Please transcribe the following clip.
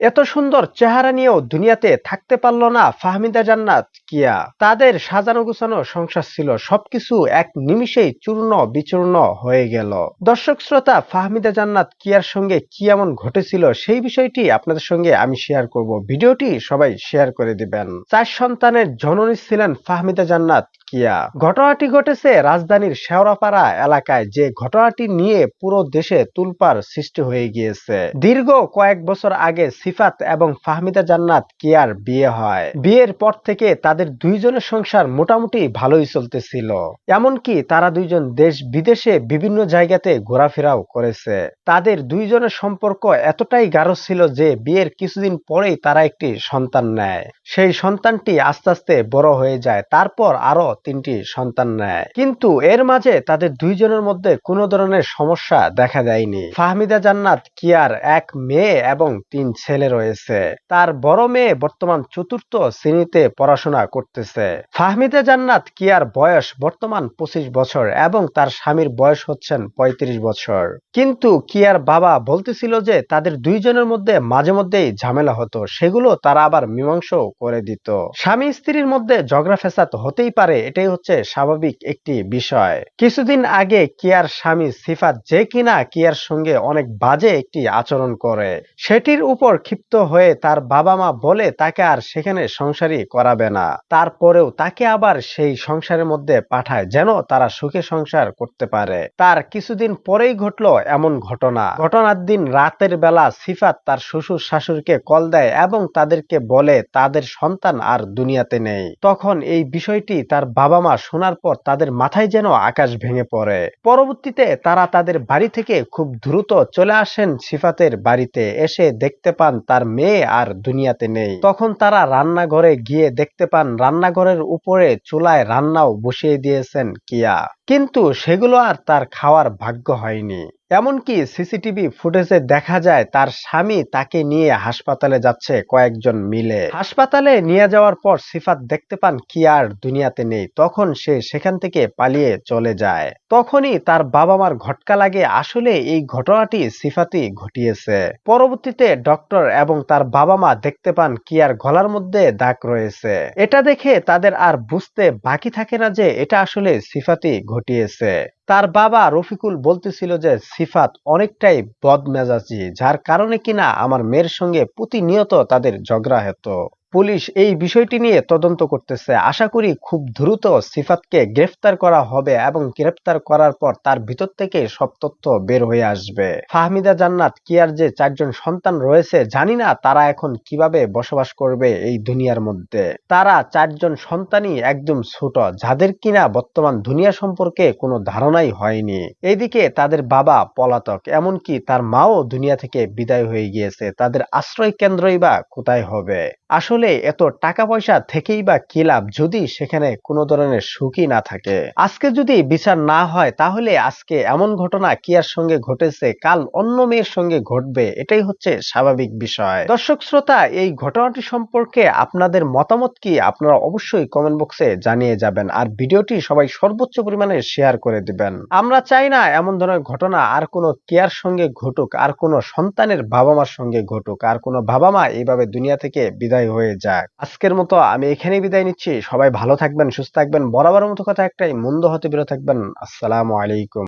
এত সুন্দর চেহারা নিয়েও দুনিয়াতে থাকতে পারল না ফাহমিদা জান্নাত কিয়া। তাদের সাজানো গুছানো সংসার ছিল, সবকিছু এক নিমিষেই চূর্ণ বিচূর্ণ হয়ে গেল। দর্শক শ্রোতা, ফাহমিদা জান্নাত কিয়ার সঙ্গে কি এমন ঘটেছিল সেই বিষয়টি আপনাদের সঙ্গে আমি শেয়ার করব। ভিডিওটি সবাই শেয়ার করে দিবেন। চার সন্তানের জননী ছিলেন ফাহমিদা জান্নাত কিয়া। ঘটনাটি ঘটেছে রাজধানীর শেওড়াপাড়া এলাকায়, যে ঘটনাটি নিয়ে পুরো দেশে তুলপার সৃষ্টি হয়ে গিয়েছে। দীর্ঘ কয়েক বছর আগে সিফাত এবং ফাহমিদা জান্নাত কিয়ার বিয়ে হয়? বিয়ের পর থেকে তাদের দুইজনের সংসার মোটামুটি ভালোই চলতেছিল। এমনকি তারা দুইজন দেশ বিদেশে বিভিন্ন জায়গাতে ঘোরাফেরাও করেছে। তাদের দুইজনের সম্পর্ক এতটাই গাঢ় ছিল যে বিয়ের কিছুদিন পরেই তারা একটি সন্তান নেয়। সেই সন্তানটি আস্তে আস্তে বড় হয়ে যায়, তারপর আরও তিনটি সন্তান নেয়। কিন্তু এর মাঝে তাদের দুইজনের মধ্যে কোনো ধরনের সমস্যা দেখা দেয়নি। ফাহমিদা জান্নাত কিয়ার এক মেয়ে এবং তিন ছেলে? রয়েছে। তার বড় মেয়ে বর্তমান চতুর্থ শ্রেণীতে পড়াশোনা করতেছে। ফাহমিদা জান্নাত কিয়ার বয়স বর্তমান পঁচিশ বছর এবং তার স্বামীর বয়স হচ্ছেন ৩৫ বছর। কিন্তু কিয়ার বাবা বলতেছিল যে তাদের দুইজনের মধ্যে মাঝে মধ্যেই ঝামেলা হতো, সেগুলো তারা আবার মীমাংস করে দিত। স্বামী স্ত্রীর মধ্যে ঝগড়া ফেসাদ হতেই পারে, এটাই হচ্ছে স্বাভাবিক একটি বিষয়। কিছুদিন আগে কিয়ার স্বামী সিফাত যে কিনা কিয়ার সঙ্গে অনেক বাজে একটি আচরণ করে, সেটির উপর ক্ষিপ্ত হয়ে তার বাবা মা বলে তাকে আর সেখানে সংসারই করাবে না। তারপরেও তাকে আবার সেই সংসারের মধ্যে পাঠায় যেন তারা সুখে সংসার করতে পারে। তার কিছুদিন পরেই ঘটলো এমন ঘটনা। ঘটনার দিন রাতের বেলা সিফাত তার শ্বশুর শাশুড়িকে কল দেয় এবং তাদেরকে বলে, তাদের সন্তান আর দুনিয়াতে নেই। তখন এই বিষয়টি তার বাবা মা শোনার পর তাদের মাথায় যেন আকাশ ভেঙে পড়ে। পরবর্তীতে তারা তাদের বাড়ি থেকে খুব দ্রুত চলে আসেন সিফাতের বাড়িতে। এসে দেখতে পান তার মেয়ে আর দুনিয়াতে নেই। তখন তারা রান্নাঘরে গিয়ে দেখতে পান, রান্নাঘরের উপরে চুলায় রান্নাও বসিয়ে দিয়েছেন কিয়া। কিন্তু সেগুলো আর তার খাওয়ার ভাগ্য হয়নি। এমনকি সিসিটিভি ফুটেজে দেখা যায় তার স্বামী তাকে নিয়ে হাসপাতালে যাচ্ছে কয়েকজন মিলে। হাসপাতালে নিয়ে যাওয়ার পর সিফাত দেখতে পান কি আর দুনিয়াতে নেই। তখন সে সেখান থেকে পালিয়ে চলে যায়। তখনই তার বাবা মার ঘটকা লাগে আসলে এই ঘটনাটি সিফাতি ঘটিয়েছে। পরবর্তীতে ডক্টর এবং তার বাবা মা দেখতে পান কিয়ার গলার মধ্যে দাগ রয়েছে। এটা দেখে তাদের আর বুঝতে বাকি থাকে না যে এটা আসলে সিফাতি ঘটিয়েছে। তার বাবা রফিকুল বলতেছিল যে, সিফাত অনেকটাই বদমেজাজি, যার কারণে কিনা আমার মেয়ের সঙ্গে প্রতিনিয়ত তাদের ঝগড়া হতো। পুলিশ এই বিষয়টি নিয়ে তদন্ত করতেছে। আশা করি খুব দ্রুত সিফাতকে গ্রেফতার করা হবে এবং গ্রেফতার করার পর তার ভিতর থেকে সব তথ্য বের হয়ে আসবে। ফাহমিদা জান্নাত কিয়ার যে চারজন সন্তান রয়েছে, জানি না তারা এখন কীভাবে বসবাস করবে এই দুনিয়ার মধ্যে। তারা চারজন সন্তানই একদম ছোট, যাদের কিনা বর্তমান দুনিয়া সম্পর্কে কোনো ধারণাই হয়নি। এইদিকে তাদের বাবা পলাতক, এমনকি তার মাও দুনিয়া থেকে বিদায় হয়ে গিয়েছে। তাদের আশ্রয় কেন্দ্রই বা কোথায় হবে? আসলে এত টাকা পয়সা থেকেই বা কি লাভ যদি সেখানে কোনো ধরনের সুখই না থাকে? আজকে যদি বিচার না হয়, তাহলে আজকে এমন ঘটনা কিয়ার সঙ্গে ঘটেছে, কাল অন্য মেয়ের সঙ্গে ঘটবে, এটাই হচ্ছে স্বাভাবিক বিষয়। দর্শক শ্রোতা, এই ঘটনাটি সম্পর্কে আপনাদের মতামত কি? আপনারা অবশ্যই কমেন্ট বক্সে জানিয়ে যাবেন, আর ভিডিওটি সবাই সর্বোচ্চ পরিমাণে শেয়ার করে দিবেন। আমরা চাই না এমন ধরনের ঘটনা আর কোনো কেয়ার সঙ্গে ঘটুক, আর কোনো সন্তানের বাবা মার সঙ্গে ঘটুক, আর কোনো বাবা মা এইভাবে দুনিয়া থেকে বিদায় বিদায় হয়ে যাক। আজকের মতো আমি এখানেই বিদায় নিচ্ছি। সবাই ভালো থাকবেন, সুস্থ থাকবেন। বরাবর মতো কথা একটাই, মন্দ হতে বিরত থাকবেন। আসসালামু আলাইকুম।